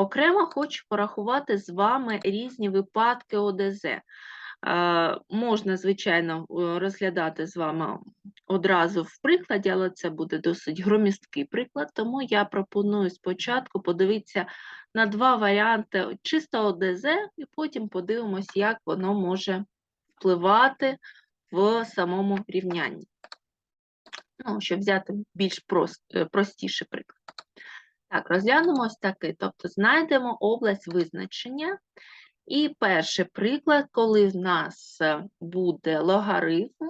Окремо хочу порахувати з вами різні випадки ОДЗ. Е, Можна, звичайно, е, розглядати з вами одразу в прикладі, але це буде досить громісткий приклад, тому я пропоную спочатку подивитися на два варіанти чисто ОДЗ, і потім подивимось, як воно може впливати в самому рівнянні. Ну, щоб взяти більш е, простіший приклад. Так, розглянемо ось такий. Тобто знайдемо область визначення. І перший приклад, коли в нас е, буде логарифм,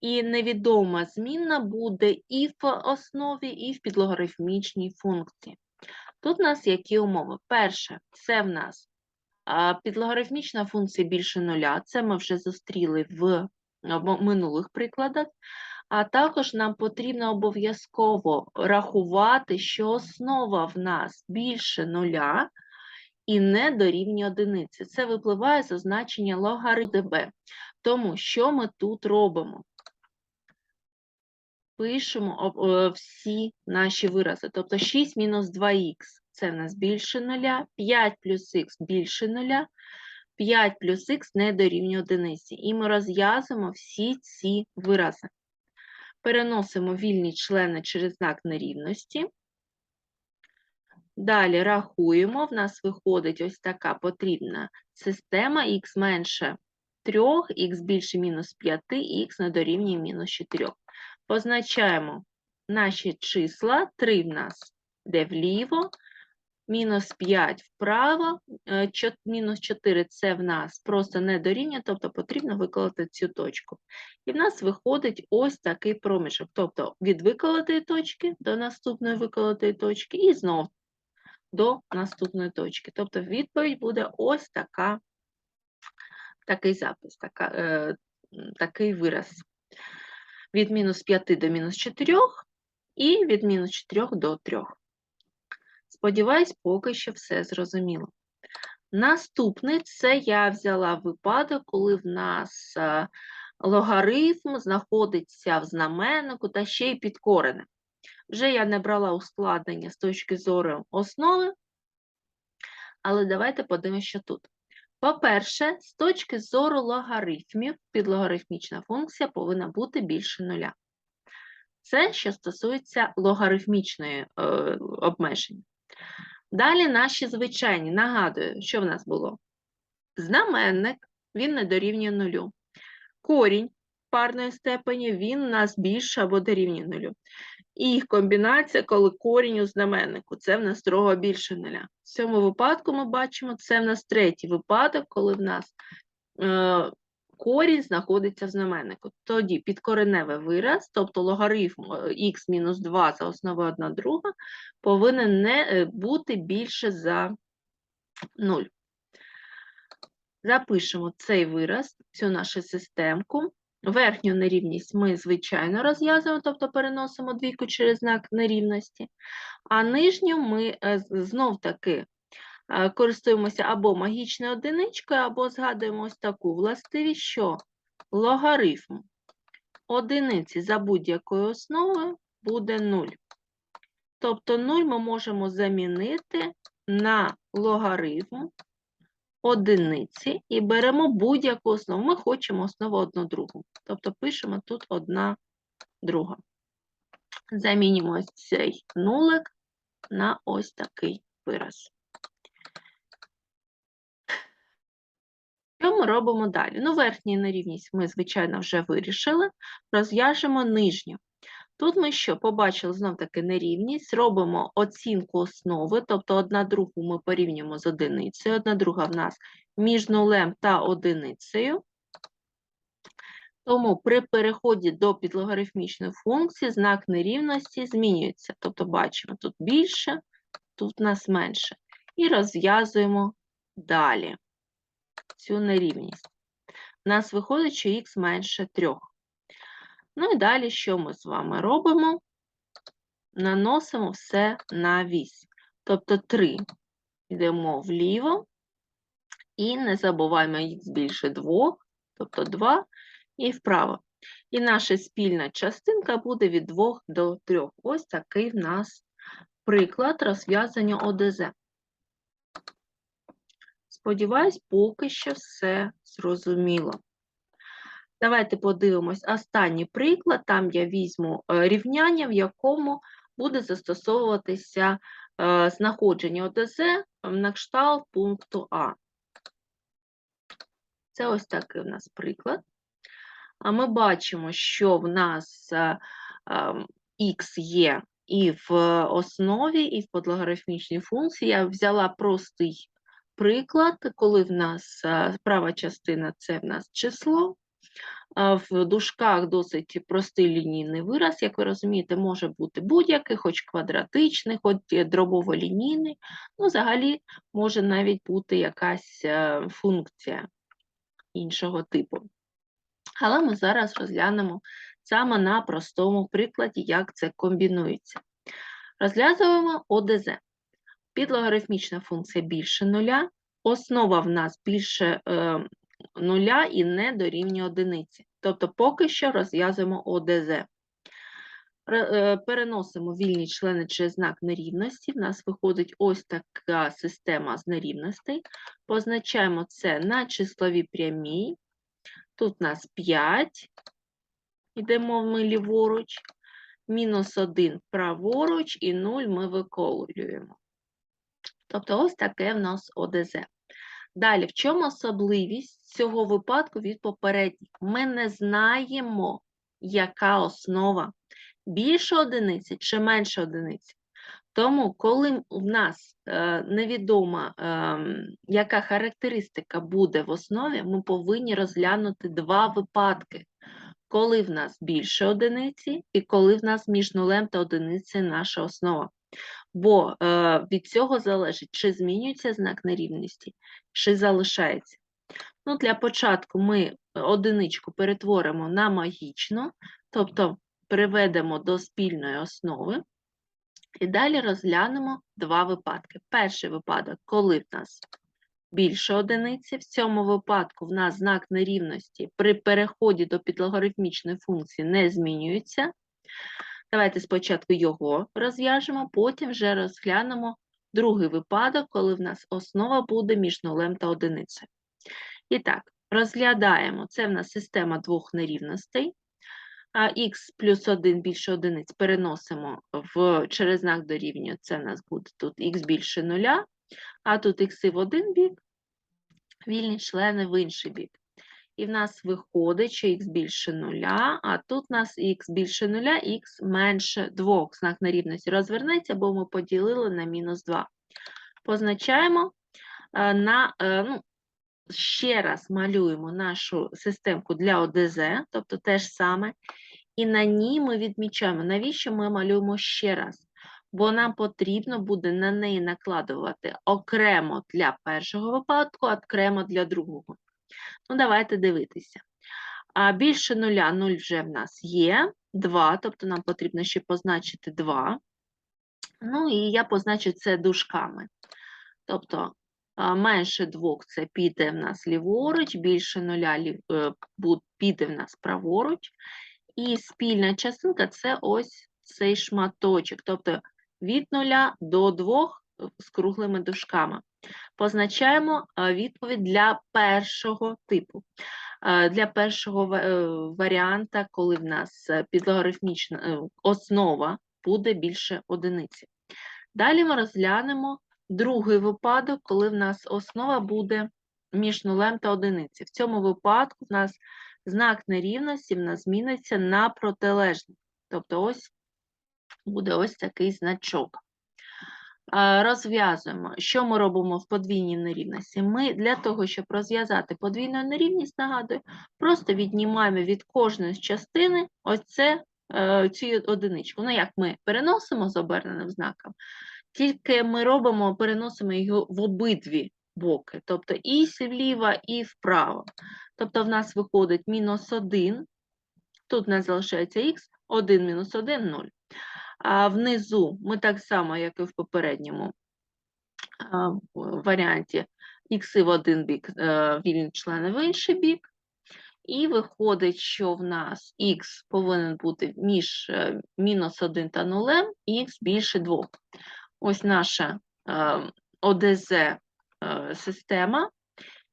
і невідома змінна буде і в основі, і в підлогарифмічній функції. Тут у нас які умови? Перше, це в нас підлогарифмічна функція більше нуля, це ми вже зустріли в минулих прикладах. А також нам потрібно обов'язково рахувати, що основа в нас більше нуля і не дорівнює одиниці. Це випливає з означення логарифм ДБ. Тому що ми тут робимо? Пишемо е, всі наші вирази. Тобто 6 мінус 2х це в нас більше нуля, 5 плюс х більше нуля, 5 плюс х не дорівнює одиниці. І ми розв'язуємо всі ці вирази. Переносимо вільні члени через знак нерівності. Далі рахуємо, в нас виходить ось така потрібна система х менше 3, х більше мінус 5, х не дорівнює мінус 4. Позначаємо наші числа, 3 в нас йде вліво, мінус 5 вправо, е, мінус 4 це в нас просто не дорівнює, тобто потрібно виколоти цю точку. І в нас виходить ось такий проміжок, тобто від виколотої точки до наступної виколотої точки і знов до наступної точки. Тобто відповідь буде ось така, такий запис, така, е, такий вираз. Від мінус 5 до мінус 4 і від мінус 4 до 3. Сподіваюсь, поки що все зрозуміло. Наступний це я взяла випадок, коли в нас е, логарифм знаходиться в знаменнику та ще й під коренем. Вже я не брала ускладнення з точки зору основи, але давайте подивимося, що тут. По-перше, з точки зору логарифмів, підлогарифмічна функція повинна бути більше нуля. Це що стосується логарифмічної е, обмеження. Далі наші звичайні. Нагадую, що в нас було? Знаменник, він не дорівнює нулю. Корінь парної степені, він у нас більше або дорівнює нулю. І їх комбінація, коли корінь у знаменнику, це в нас строго більше нуля. В цьому випадку ми бачимо, це в нас третій випадок, коли в нас е, корінь знаходиться в знаменнику. Тоді підкореневий вираз, тобто логарифм х мінус 2 за основу 1 друга, повинен не е, бути більше за 0. Запишемо цей вираз, цю нашу системку. Верхню нерівність ми, звичайно, розв'язуємо, тобто переносимо двійку через знак нерівності, а нижню ми е, знов-таки е, користуємося або магічною одиничкою, або згадуємо ось таку властивість, що логарифм одиниці за будь-якою основою буде 0. Тобто 0 ми можемо замінити на логарифм одиниці і беремо будь-яку основу. Ми хочемо основу одну другу. Тобто пишемо тут одна друга. Замінюємо цей нулик на ось такий вираз. Робимо далі? Ну, верхню нерівність ми, звичайно, вже вирішили. Розв'яжемо нижню. Тут ми що? Побачили знов-таки нерівність, робимо оцінку основи, тобто одна другу ми порівнюємо з одиницею, одна друга в нас між нулем та одиницею. Тому при переході до підлогарифмічної функції знак нерівності змінюється. Тобто бачимо, тут більше, тут нас менше. І розв'язуємо далі цю нерівність. У нас виходить, що х менше 3. Ну і далі що ми з вами робимо? Наносимо все на вісь. Тобто 3 йдемо вліво і не забуваємо х більше 2, тобто 2 і вправо. І наша спільна частинка буде від 2 до 3. Ось такий в нас приклад розв'язання ОДЗ. Сподіваюсь, поки що все зрозуміло. Давайте подивимось останній приклад. Там я візьму е, рівняння, в якому буде застосовуватися е, знаходження ОДЗ на кшталт пункту А. Це ось такий у нас приклад. А ми бачимо, що в нас е, ем, х є і в основі, і в подлогарифмічній функції. Я взяла простий приклад, коли в нас е, права частина це в нас число. В дужках досить простий лінійний вираз, як ви розумієте, може бути будь-який, хоч квадратичний, хоч дробово-лінійний. Ну, взагалі може навіть бути якась е, функція іншого типу. Але ми зараз розглянемо саме на простому прикладі, як це комбінується. Розв'язуємо ОДЗ. Підлогарифмічна функція більше нуля, основа в нас більше е, нуля і не дорівнює одиниці. Тобто поки що розв'язуємо ОДЗ. Е, Переносимо вільні члени через знак нерівності. В нас виходить ось така система з нерівностей. Позначаємо це на числовій прямій. Тут у нас 5, йдемо ми ліворуч, мінус 1 праворуч і 0 ми виколюємо. Тобто ось таке в нас ОДЗ. Далі, в чому особливість цього випадку від попередніх? Ми не знаємо, яка основа більше одиниці чи менше одиниці. Тому, коли в нас е, невідома, ем, яка характеристика буде в основі, ми повинні розглянути два випадки. Коли в нас більше одиниці, і коли в нас між нулем та одиницею наша основа. Бо е, від цього залежить, чи змінюється знак нерівності, чи залишається. Ну, для початку ми одиничку перетворимо на магічну, тобто приведемо до спільної основи. І далі розглянемо два випадки. Перший випадок, коли в нас більше одиниці, в цьому випадку в нас знак нерівності при переході до підлогарифмічної функції не змінюється. Давайте спочатку його розв'яжемо, потім вже розглянемо другий випадок, коли в нас основа буде між нулем та одиницею. І так, розглядаємо. Це в нас система двох нерівностей. А х плюс 1 більше одиниць переносимо в, через знак дорівнює. Це в нас буде тут х більше нуля, а тут х в один бік, вільні члени в інший бік. І в нас виходить, що х більше нуля, а тут у нас х більше нуля, х менше 2. Знак нерівності розвернеться, бо ми поділили на мінус 2. Позначаємо е, на, е, ну, ще раз малюємо нашу системку для ОДЗ, тобто те ж саме, і на ній ми відмічаємо, навіщо ми малюємо ще раз. Бо нам потрібно буде на неї накладувати окремо для першого випадку, окремо для другого. Ну, давайте дивитися. А більше нуля 0 вже в нас є, 2, тобто нам потрібно ще позначити 2. Ну, і я позначу це дужками. Тобто менше 2 це піде в нас ліворуч, більше нуля е, піде в нас праворуч. І спільна частинка це ось цей шматочок, тобто від 0 до 2 з круглими дужками. Позначаємо е, відповідь для першого типу. Е, Для першого е, варіанта, коли в нас підлогарифмічна основа буде більше одиниці. Далі ми розглянемо другий випадок, коли в нас основа буде між нулем та одиниці. В цьому випадку в нас знак нерівності в нас зміниться на протилежний. Тобто ось буде ось такий значок. Розв'язуємо. Що ми робимо в подвійній нерівності? Ми для того, щоб розв'язати подвійну нерівність, нагадую, просто віднімаємо від кожної з частини ось це, е, цю одиничку. Ну, як ми переносимо з оберненим знаком, тільки ми робимо, переносимо його в обидві боки, тобто і вліво, і вправо. Тобто в нас виходить мінус 1, тут у нас залишається х, 1 мінус 1 – 0. А внизу ми так само, як і в попередньому варіанті, ікси в один бік, е, вільні члени в інший бік. І виходить, що в нас х повинен бути між е, мінус 1 та 0, і х більше 2. Ось наша е,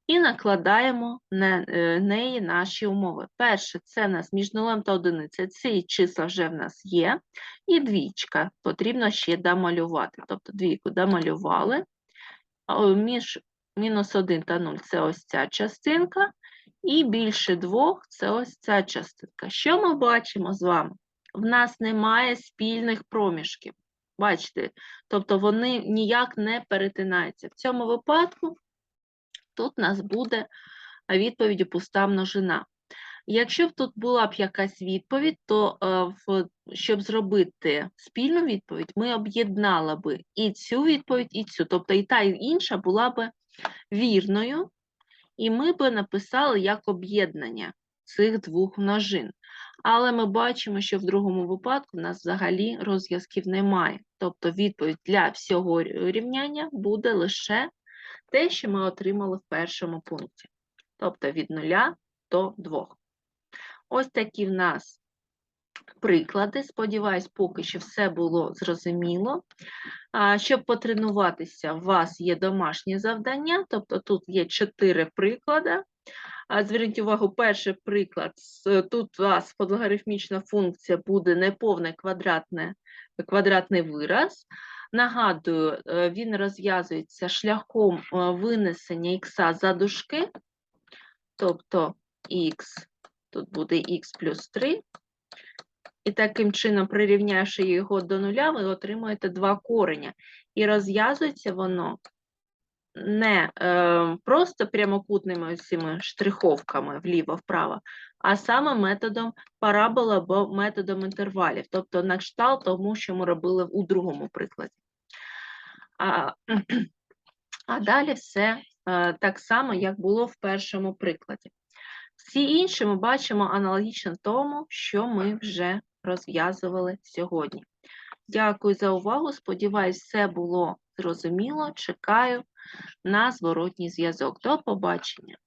і накладаємо на е, неї наші умови. Перше, це в нас між нулем та одиницею. Ці числа вже в нас є. І двічка потрібно ще домалювати. Тобто двійку домалювали. Між мінус 1 та 0 це ось ця частинка. І більше двох це ось ця частинка. Що ми бачимо з вами? В нас немає спільних проміжків. Бачите, тобто вони ніяк не перетинаються. В цьому випадку тут у нас буде відповідь пуста множина. Якщо б тут була б якась відповідь, то е, щоб зробити спільну відповідь, ми об'єднали би і цю відповідь, і цю. Тобто і та, і інша була б вірною, і ми би написали як об'єднання цих двох множин. Але ми бачимо, що в другому випадку в нас взагалі розв'язків немає. Тобто відповідь для всього рівняння буде лише те, що ми отримали в першому пункті. Тобто від 0 до 2. Ось такі в нас приклади. Сподіваюсь, поки що все було зрозуміло. Щоб потренуватися, у вас є домашнє завдання, тобто тут є чотири приклади. Зверніть увагу, перший приклад. Тут у вас логарифмічна функція буде неповне квадратний вираз. Нагадую, е, він розв'язується шляхом е, винесення х за дужки, тобто х, тут буде х плюс 3. І таким чином, прирівнявши його до нуля, ви отримуєте два кореня. І розв'язується воно не е, просто прямокутними цими штриховками вліво-вправо, а саме методом параболи або методом інтервалів, тобто на кшталт тому, що ми робили у другому прикладі. А, а далі все е, так само, як було в першому прикладі. Всі інші ми бачимо аналогічно тому, що ми вже розв'язували сьогодні. Дякую за увагу. Сподіваюсь, все було зрозуміло. Чекаю на зворотній зв'язок. До побачення.